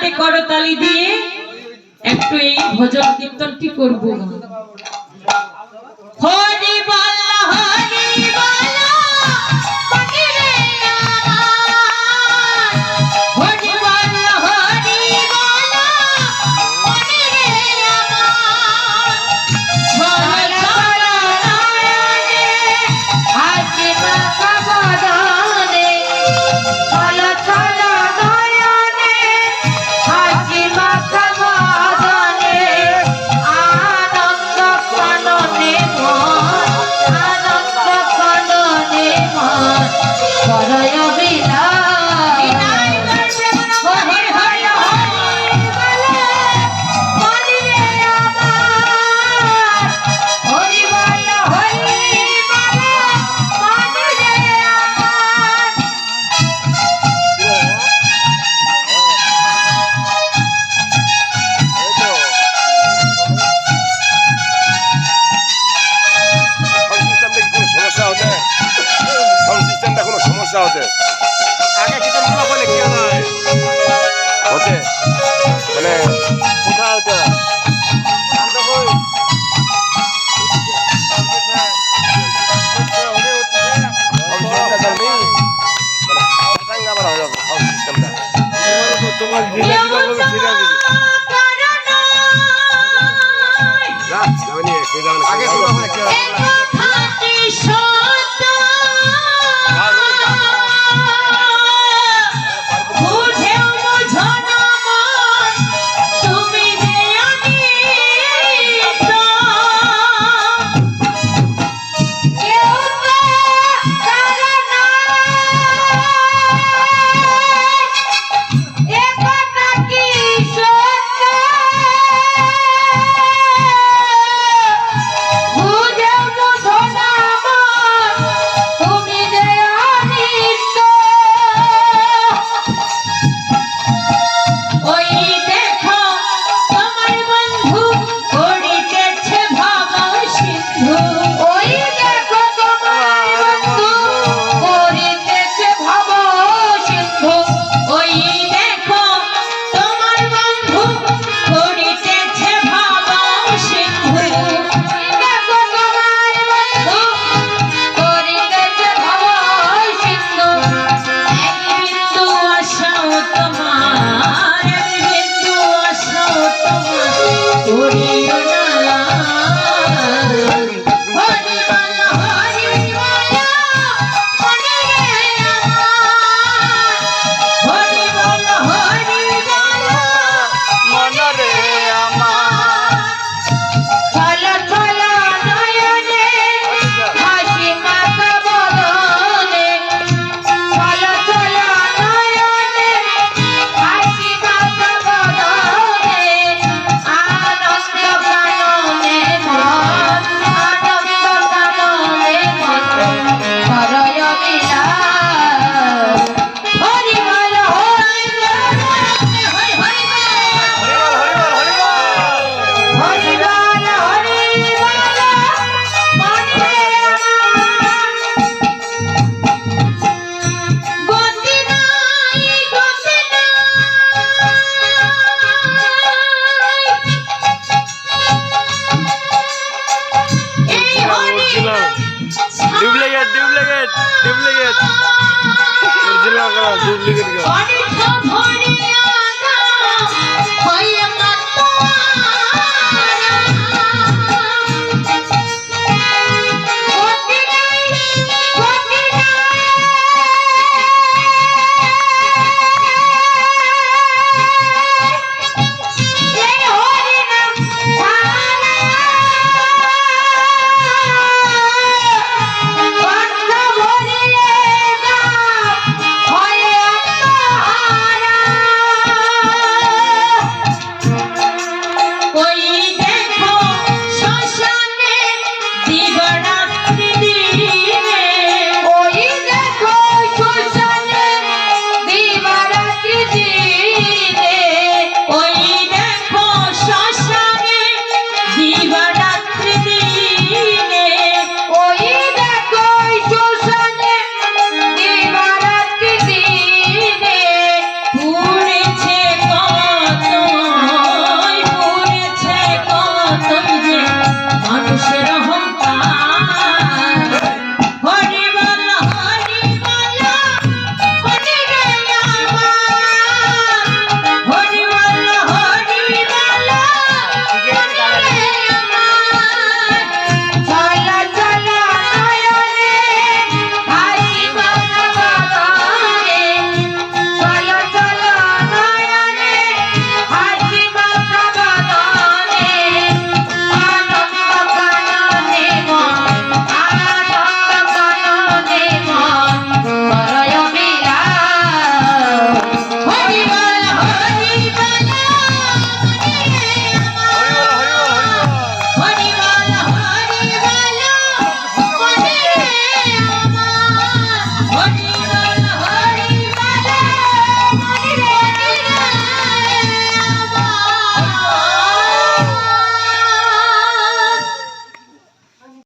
হাতে করতালি দিয়ে একটু এই ভজন কীর্তনটি করব। Hari I guess we're going to kill duplicate duplicate duplicate original করা ডুপ্লিকেট করা